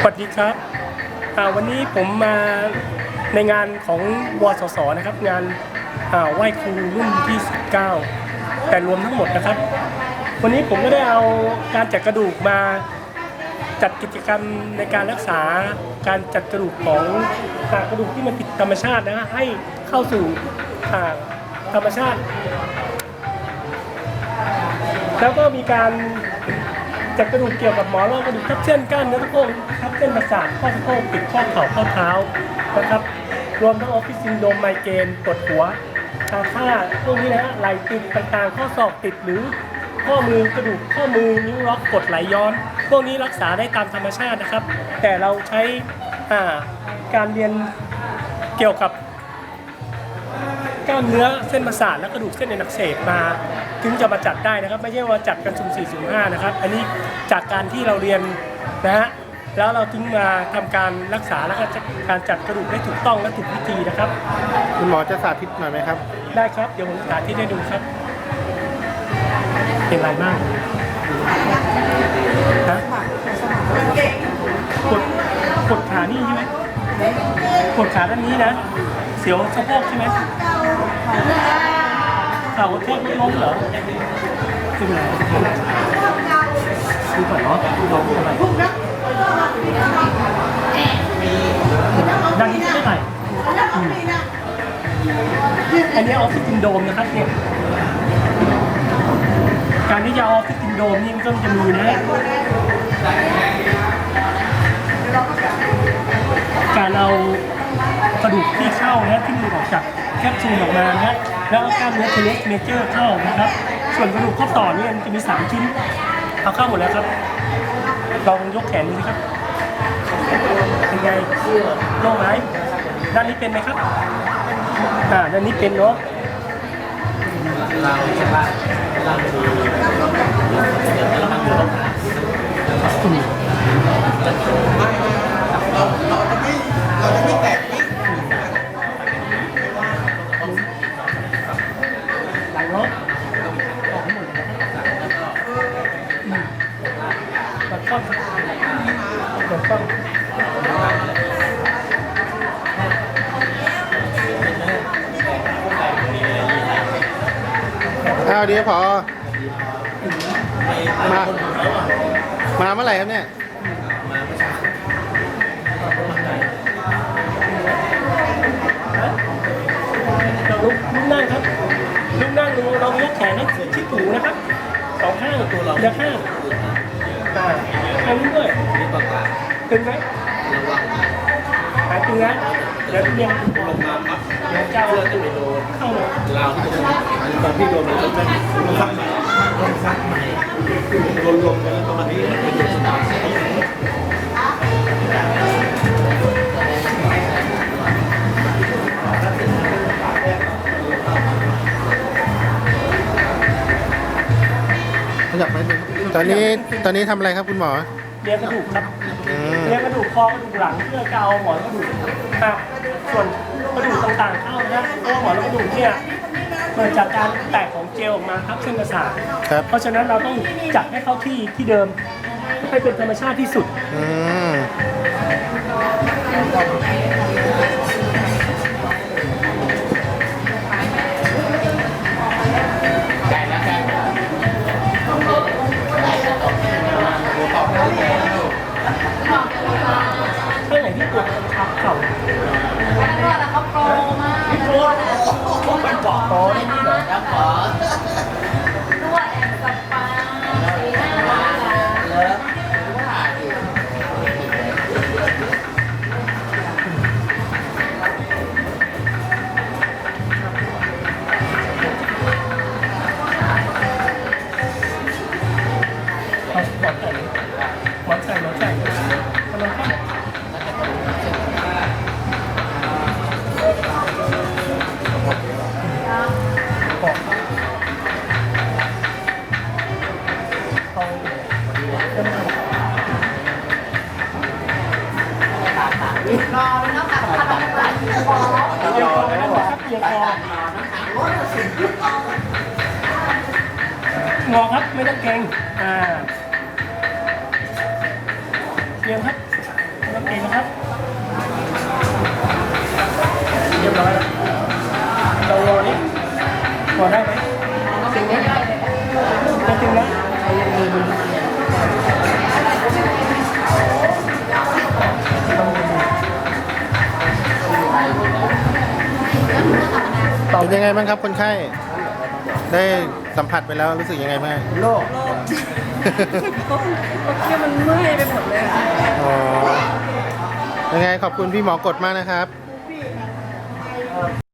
สวัสดีครับวันนี้ผมมาในงานของวสสนะครับ งานไหว้ครูรุ่นที่ 19 แต่รวมทั้งหมดนะครับ วันนี้ผมก็ได้เอาการจัดกระดูกมาจัดกิจกรรมในการรักษาการจัดกระดูกของกระดูกที่มันผิดธรรมชาตินะฮะให้เข้าสู่ธรรมชาติ แล้วก็มีการ จัดกระดูกเกี่ยวกับหมอนรองกระดูกทับเส้นกล้ามเนื้อสะโพกทับเส้นประสาทข้อสะโพกติดข้อเข่าข้อเท้านะครับ รวมทั้งออฟฟิศซินโดมไมเกรนปวดหัวตาค่าพวกนี้นะฮะไหลติดต่างๆ ข้อศอกติดหรือข้อมือกระดูกข้อมือนิ้วล็อกกดไหลย้อน พวกนี้รักษาได้ตามธรรมชาตินะครับ แต่เราใช้อ่าการเรียนเกี่ยวกับกล้ามเนื้อเส้นประสาทและกระดูกเส้นเอ็นอักเสบมา ถึงจะมาจัดได้นะครับ ไม่ใช่ว่าจัดกันสุ่มสี่สุ่มห้านะครับ อันนี้จากการที่เราเรียนนะฮะแล้วเราถึงมาทำการรักษาแล้วก็การจัดกระดูกได้ถูกต้องและถูกวิธีนะครับ คุณหมอจะสาธิตหน่อยไหมครับ ได้ครับเดี๋ยวผมสาธิตให้ดูครับ เป็นไรบ้างฮะกดกดขานี่ใช่ไหมกดขาด้านนี้นะ เสียวสะโพกใช่ไหม เข่าแทบไม่ล้มเหรอขึ้นมาดูก่อนเนาะดูลองดูอะไรดังนี้ไม่ไหร่อืมอันนี้ออฟฟิศซินโดรมนะครับเนี่ยการที่จะเอาออฟฟิศซินโดรมนี่มันก็จะมีนะการเอากระดูกที่เข้านะที่หลุดออกจากแคปซูลออกมานะฮะ แล้วเอากล้ามเนื้อเทเลสเมเจอร์เข้านะครับ ส่วนกระดูกข้อต่อเนี่ยมันจะมี 3 ชิ้นเอาเข้าหมดแล้วครับลองยกแขนดูสิครับเป็นไงโล่งไหมด้านนี้เป็นไหมครับอ่าด้านนี้เป็นเนาะเร แบบก้อนแบบก้อนอ้าวเดี๋ยวพอ มา มาเมื่อไหร่ครับเนี่ยเราลุกนั่งครับลุกนั่งดูเรายกแขนให้ชิดหูนะครับสองข้างตัวเราอย่าข้าง อ่าอันนี้ด้วยนี่ปากกาตึงไหมระวังหายตึงนะเดี๋ยวเรียงลงมาปั๊บเดี๋ยวเจ้าเลือดจะไปโดนเข้าเลยเราที่ตรงนี้ตอนที่โดนมันก็จะลงซักใหม่ลงซักใหม่โดนลมแล้วตอนนี้เป็นโดนสนาม อนนี้ตอนนี้ทำอะไรครับคุณหมอเรียงกระดูกครับอืมเรียงกระดูกคอกระดูกหลังเพื่อจะเอาหมอนกระดูกอะส่วนกระดูกต่างๆเข้านะเพราะว่าหมอนกระดูกเนี่ยเกิดจากการแตกของเจลออกมาทับเส้นประสาทครับเพราะฉะนั้นเราต้องจัดให้เข้าที่ที่เดิมให้เป็นธรรมชาติที่สุด อืม เอารอไม่ต้องตัดขาดตัดคอเอียงคอนะครับเอียงคองอครับไม่ต้องเกรงอ่าเอียงครับนะครับเรียบร้อยแล้วเรารอนี่พอได้ไหม ยังไงบ้างครับคนไข้ได้สัมผัสไปแล้วรู้สึกยังไงบ้างโลกเมื่อกี้มันเมื่อยไปหมดเลยอ๋อยังไงขอบคุณพี่หมอกดมากนะครับ